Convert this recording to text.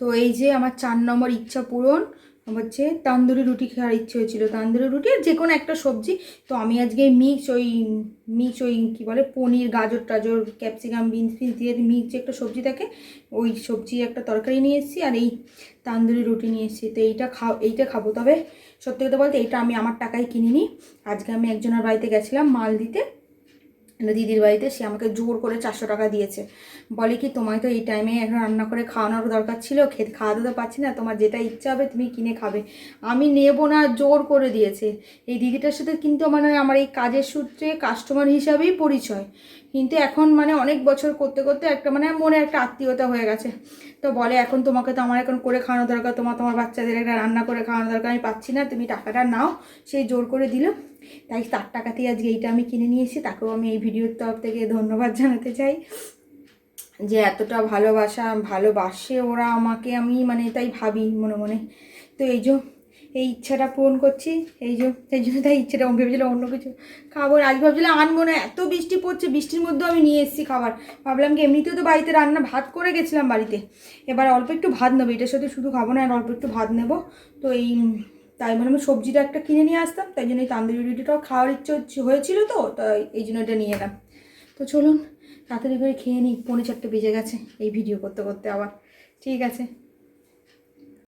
তো এই যে আমার চার নম্বর ইচ্ছা পূরণ হচ্ছে তান্দুরি রুটি খাওয়ার ইচ্ছে হয়েছিল। তান্দুরি রুটি আর যে কোনো একটা সবজি। তো আমি আজকে মিক্স ওই মিক্স ওই কী বলে, পনির, গাজর, টাজর, ক্যাপসিকাম, বিনস, ফিনস দিয়ে মিক্স যে একটা সবজি থাকে, ওই সবজি একটা তরকারি নিয়ে এসেছি আর এই তান্দুরি রুটি নিয়ে এসেছি। তো এইটা খাও, এইটা খাব। তবে সত্যি কথা বলতে এইটা আমি আমার টাকায় কিনিনি। আজকে আমি একজনের বাড়িতে গেছিলাম মাল দিতে। দিদির বাড়িতে সে আমাকে জোর করে চারশো টাকা দিয়েছে। বলে কি, তোমায় তো এই টাইমে এখন রান্না করে খাওয়ানোর দরকার ছিল, খেতে খাওয়াতে তো পারছি না, তোমার যেটা ইচ্ছা হবে তুমি কিনে খাবে। আমি নেব না, জোর করে দিয়েছে। এই দিদিটার সাথে কিন্তু মানে আমার এই কাজের সূত্রে কাস্টমার হিসাবেই পরিচয়। কিন্তু এখন মানে অনেক বছর করতে করতে একটা মানে মনে একটা আত্মীয়তা হয়ে গেছে। তো বলে, এখন তোমাকে তো আমার এখন করে খাওয়ানো দরকার, তোমার তোমার বাচ্চাদের একটা রান্না করে খাওয়ানো দরকার, আমি পাচ্ছি না, তুমি টাকাটা নাও। সেই জোর করে দিল। তাই তার টাকাতেই আজকে এইটা আমি কিনে নিয়ে এসেছি, তাকেও আমি এই ভিডিওর তরফ থেকে ধন্যবাদ জানাতে চাই। যে এতটা ভালোবাসা, ভালোবাসে ওরা আমাকে, আমি মানে তাই ভাবি মনে মনে। তো এই যে এই ইচ্ছাটা পূরণ করছি, এই যে এই জন্য তাই ইচ্ছাটা আমি ভেবেছিলাম অন্য কিছু খাব আজ ভাবছিলাম আনব না এত বৃষ্টি পড়ছে, বৃষ্টির মধ্যেও আমি নিয়ে এসেছি খাবার। ভাবলাম কি এমনিতেও তো বাড়িতে রান্না ভাত করে গেছিলাম বাড়িতে। এবার অল্প একটু ভাত নেব, এটার সাথে শুধু খাব না, আর অল্প একটু ভাত নেব। তো এই, তাই মানে আমি সবজিটা একটা কিনে নিয়ে আসতাম, তাই জন্য এই তান্দুরি রুটিটাও খাওয়ার ইচ্ছে হয়েছিল তো, তাই এই জন্য এটা নিয়ে এলাম। তো চলুন, তাড়াতাড়ি করে খেয়ে নিই, পৌনে চারটে বেজে গেছে এই ভিডিও করতে করতে আবার। ঠিক আছে।